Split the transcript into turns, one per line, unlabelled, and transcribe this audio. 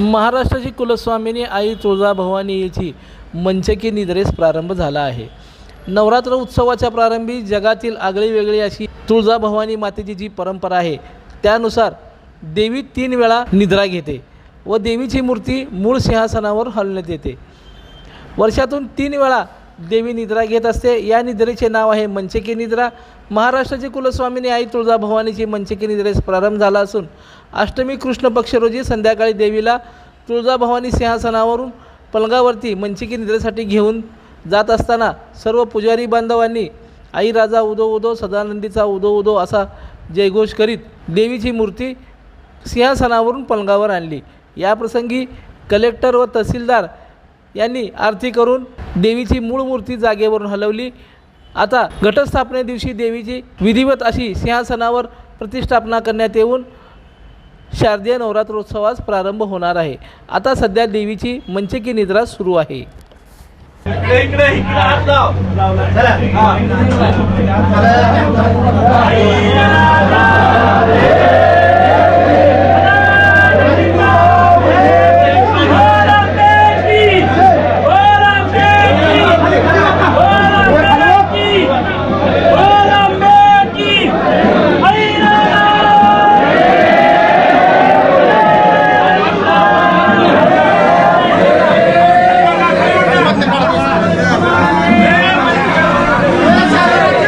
महाराष्ट्राची कुलस्वामिनी आई तुळजाभवानी मंचकी निद्रेस प्रारंभ झाला आहे. नवरात्र उत्सवाच्या प्रारंभी जगातील आगळी वेगळी अशी तुळजाभवानी मातेची जी परंपरा आहे त्यानुसार देवी तीन वेळा निद्रा घेते व देवीची मूर्ती मूळ सिंहासनावर हलण्यात येते. वर्षातून तीन वेळा देवी निद्रा घेत असते. या निद्रेचे नाव आहे मंचकी निद्रा. महाराष्ट्राची कुलस्वामिनी आई तुळजाभवानीची मंचकी निद्रेस प्रारंभ झाला असून अष्टमी कृष्ण पक्ष रोजी संध्याकाळी देवीला तुळजाभवानी सिंहासनावरून पलंगावरती मंचिकी निद्रेसाठी घेऊन जात असताना सर्व पुजारी बांधवांनी आई राजा उदो उदो सदानंदीचा उदो उदो असा जयघोष करीत देवीची मूर्ती सिंहासनावरून पलंगावर आणली. याप्रसंगी कलेक्टर व तहसीलदार यांनी आरती करून देवीची मूळ मूर्ती जागेवरून हलवली. आता घटस्थापने दिवशी देवीची विधिवत अशी सिंहासनावर प्रतिष्ठापना करण्यात येऊन शारदीय नवरात्रोत्सवास प्रारंभ होणार आहे. आता सध्या देवीची मंचकी निद्रा सुरू आहे.
इकडे